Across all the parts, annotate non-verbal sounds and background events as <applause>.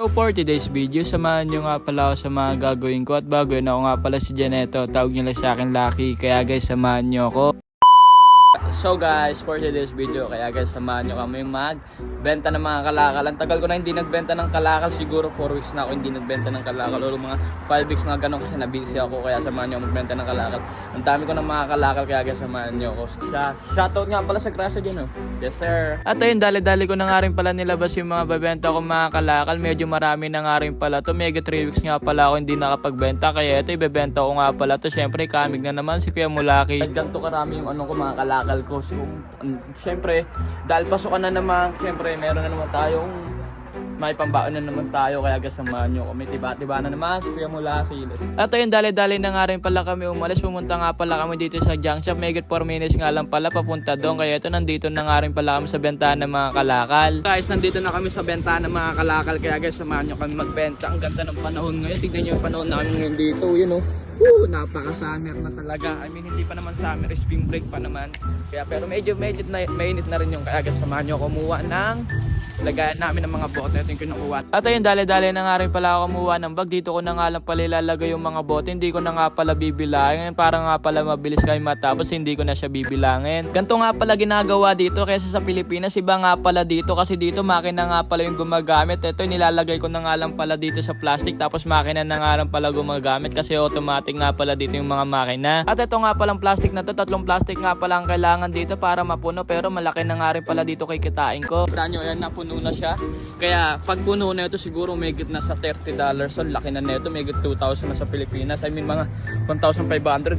So for today's video, samahan nyo nga pala ako sa mga gagawin ko. At bago yun ako nga pala si Janeto, tawag nyo lang sa akin Lucky, kaya guys samahan nyo ako. So guys, for today's video, kaya guys samahan nyo kami magbenta ng mga kalakal. Ang tagal ko na hindi nagbenta ng kalakal, siguro 4 weeks na ako hindi nagbenta ng kalakal o mga 5 weeks na ganun kasi nabisi ako kaya samahan nyo magbenta ng kalakal. Ang dami ko ng mga kalakal kaya guys samahan nyo ako. Shoutout nga pala sa Grasa dyan oh. Yes sir. At ayun, dali-dali ko na nga rin pala nilabas yung mga babenta ko mga kalakal. Medyo marami na nga rin pala to. Mega 3 weeks nga pala ako hindi nakapagbenta. Kaya ito ibebenta ko nga pala to. Siyempre kamig na naman si Kuya Mulaki. At ganito karami yung ano ko mga kalakal ko. So, um, siyempre, dahil pasukan na naman, siyempre meron na naman tayong may pambaon na naman tayo kaya kasamahan nyo kami. Tiba-tiba na naman si Kuya Mulaki at ayun dali-dali na nga rin pala kami umalis. Pumunta nga pala kami dito sa junk shop. May 4 minutes nga lang pala papunta doon. Kaya ito nandito na nga rin pala kami sa bentahan ng mga kalakal. Guys nandito na kami sa bentahan ng mga kalakal. Kaya guys samahan nyo kami magbenta. Ang ganda ng panahon ngayon. Tignan nyo yung panahon namin ngayon dito. Yun oh Woo, napaka-summer na talaga. I mean, hindi pa naman summer, spring break pa naman. Kaya pero medyo medyo na, mainit na rin yung kaya samahan nyo kumuha ng lagayan namin ng mga bote. Ito yung kinukuha. At ayun, dali-dali na nga rin pala ako kumuha ng bag. Dito ko na nga lang pala ilalagay yung mga bote. Hindi ko na nga pala bibilangin. Para nga pala mabilis kayo matapos, hindi ko na siya bibilangin. Ganito nga pala ginagawa dito kaysa sa Pilipinas. Iba nga pala dito kasi dito makina nga pala yung gumagamit. Ito nilalagay ko na nga lang pala dito sa plastic. Tapos makina na nga lang pala gumagamit kasi automatic nga pala dito yung mga makina. At ito nga palang plastic na to. Tatlong plastic nga pala ang kailangan dito para mapuno. Pero malaki na nga rin pala dito kay kitain ko. Kita nyo, ayan, napuno na siya. Kaya pag puno na ito siguro may na sa $30. So laki na nito, may 2,000 na sa Pilipinas. I mean mga 1,500,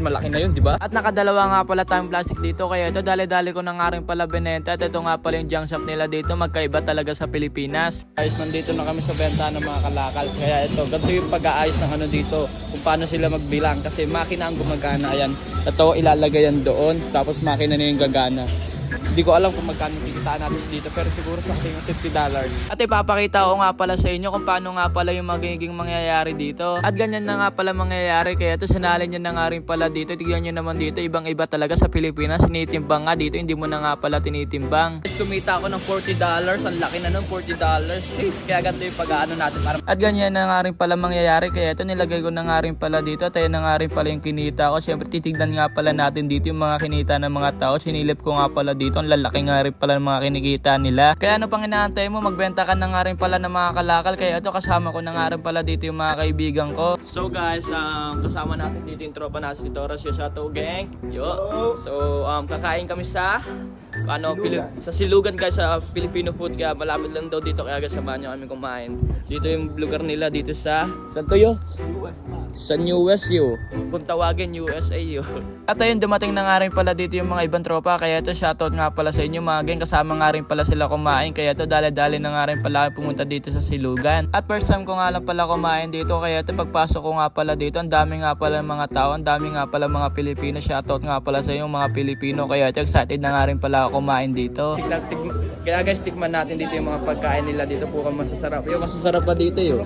malaki na yun, di ba? At nakadalawa nga pala tayong plastic dito. Kaya ito, dali-dali ko na nga rin pala binenta. At ito nga pala yung junk shop nila dito. Magkaiba talaga sa Pilipinas. Guys, nandito na kami sa benta ng mga kalakal. Kaya ito, ganito yung pag-aayos ng ano dito. Kung paano sila magbilang. Kasi makina ang gumagana. Ayan, ito ilalagay yan doon. Tapos makina na yung gagana. Hindi ko alam kung magkano kikitaan natin dito pero siguro sa ating $50. At ipapakita ko nga pala sa inyo kung paano nga pala yung magiging mangyayari dito. At ganyan na nga pala mangyayari kaya ito sinalin nyo na nga rin pala dito. Tignan nyo naman dito ibang iba talaga sa Pilipinas. Sinitimbang nga dito hindi mo na nga pala tinitimbang. Guys, kumita ako ng $40. Ang laki na ng $40. Sis, kaya ganito yung pag-ano natin. Para... At ganyan na nga rin pala mangyayari kaya ito nilagay ko na nga rin pala dito. At ayun na nga rin pala yung kinita ko. Siyempre titignan nga pala natin dito yung mga kinita ng mga tao. Sinilip ko nga pala dito ang lalaki nga rin pala ng mga kinikita nila. Kaya ano pang inaantay mo, magbenta ka na nga rin pala ng mga kalakal. Kaya ito kasama ko na nga rin pala dito yung mga kaibigan ko. So guys, um, kasama natin dito yung tropa natin si Toros Yosato Gang. Yo. So um, kakain kami sa ano, Pili- sa Silugan guys sa Filipino food kaya malapit lang daw dito kaya guys samahan nyo kami kumain. Dito yung lugar nila dito sa Saan to yo? Sa New West yo. Kung tawagin USA yo. <laughs> At ayun dumating na nga rin pala dito yung mga ibang tropa kaya ito shoutout nga pala sa inyo mga gang kasama nga rin pala sila kumain kaya ito dali-dali na nga rin pala pumunta dito sa Silugan. At first time ko nga lang pala kumain dito kaya ito pagpasok ko nga pala dito ang dami nga pala ng mga tao, ang dami nga pala mga Pilipino. Shoutout nga pala sa inyo mga Pilipino kaya ito excited na nga rin pala ako kumain dito. Tignan, tig- kaya guys, tikman natin dito yung mga pagkain nila dito po masasarap. Yung masasarap pa dito yun.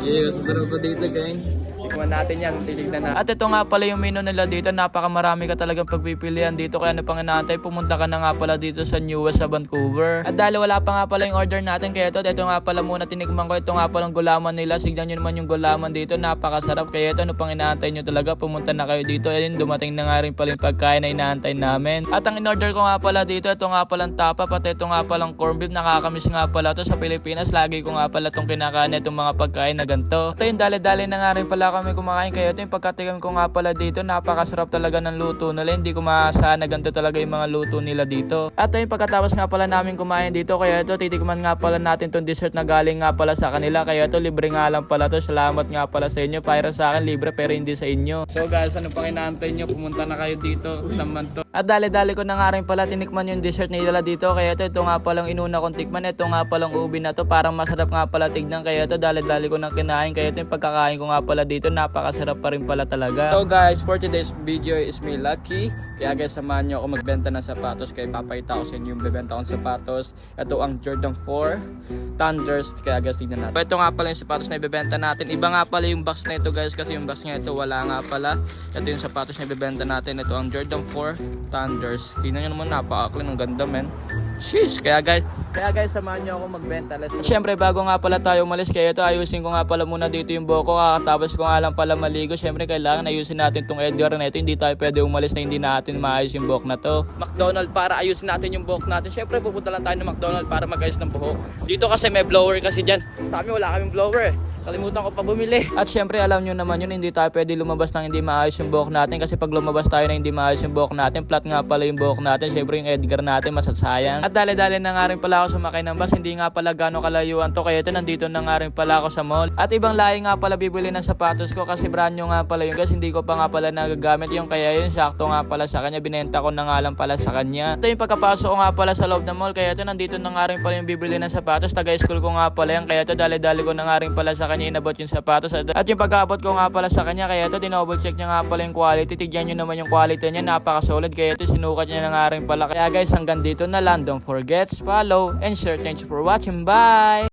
Yeah, masasarap pa dito gang. Tikman natin yan, titignan na. At ito nga pala yung menu nila dito, napakamarami ka talagang pagpipilian dito kaya ano pang inaantay, pumunta ka na nga pala dito sa New West sa Vancouver. At dahil wala pa nga pala yung order natin kaya ito, ito nga pala muna tinikman ko, ito nga palang gulaman nila, signan nyo naman yung gulaman dito, napakasarap kaya ito ano pang inaantay nyo talaga, pumunta na kayo dito, ayun dumating na nga rin pala yung pagkain na inaantay namin. At ang in-order ko nga pala dito, ito nga palang tapa, pati ito nga palang corned beef, nakakamiss nga pala to sa Pilipinas, lagi ko nga pala itong kinakain itong mga pagkain na ganito. At ayun, dali-dali na nga rin pala kami kumakain kaya ito yung pagkatikim ko nga pala dito, napakasarap talaga ng luto nila, hindi ko maasahan na ganito talaga yung mga luto nila dito. At ayun, pagkatapos nga pala namin kumain dito, kaya ito titikman nga pala natin tong dessert na galing nga pala sa kanila, kaya ito libre nga lang pala to, salamat nga pala sa inyo, para sa akin libre pero hindi sa inyo. So guys, ano pang inaantay nyo, pumunta na kayo dito, sa Manto. At dali-dali ko na nga rin pala tinikman yung dessert nila dito, kaya ito, ito nga palang inuna kong tikman, ito nga palang ubi na to, parang masarap nga pala tignan, kaya ito dali-dali ko nang kinain, kaya ito yung pagkakain ko nga pala dito, napakasarap pa rin pala talaga. So guys, for today's video is me lucky. Kaya guys, samahan nyo ako magbenta ng sapatos. Kaya papakita ko sa inyo yung bebenta kong sapatos. Ito ang Jordan 4 Thunders. Kaya guys, tignan natin. Ito nga pala yung sapatos na ibebenta natin. Iba nga pala yung box na ito guys. Kasi yung box nga ito wala nga pala. Ito yung sapatos na ibebenta natin. Ito ang Jordan 4 Thunders. Tignan nyo naman, napaka-clean. Ang ganda men. Sheesh, kaya guys, kaya guys, samahan niyo ako magbenta. Let's go. Siyempre, bago nga pala tayo umalis, kaya ito, ayusin ko nga pala muna dito yung buhok ko. Kakatapos ko nga lang pala maligo. Siyempre, kailangan ayusin natin tong Edgar na ito. Hindi tayo pwede umalis na hindi natin maayos yung buhok na to. McDonald, para ayusin natin yung buhok natin. Siyempre, pupunta lang tayo ng McDonald para magayos ng buhok. Dito kasi may blower kasi dyan. Sa amin, wala kaming blower eh. Kalimutan ko pa bumili. At syempre alam nyo naman yun, hindi tayo pwede lumabas ng hindi maayos yung buhok natin kasi pag lumabas tayo na hindi maayos yung buhok natin, flat nga pala yung buhok natin, syempre yung Edgar natin masasayang. At dali-dali na nga rin pala ako sumakay ng bus, hindi nga pala gano'ng kalayuan to, kaya ito nandito na nga rin pala ako sa mall. At ibang lahi nga pala bibili ng sapatos ko kasi brand new nga pala yun. Guys, hindi ko pa nga pala nagagamit yung kaya yun, sakto nga pala sa kanya, binenta ko na nga lang pala sa kanya. Ito yung pagkapasok ko nga pala sa loob ng mall, kaya ito nandito na nga rin pala yung bibili ng sapatos, taga school ko nga pala yan, kaya ito dali-dali ko na nga rin pala sa kanya inabot yung sapatos. At, at yung pagkaabot ko nga pala sa kanya, kaya ito dinoble check niya nga pala yung quality, tigyan nyo naman yung quality niya, napaka-solid, kaya ito sinukat niya na nga rin pala. Kaya guys, hanggang dito na lang, don't forget, follow, and share. Thanks for watching, bye!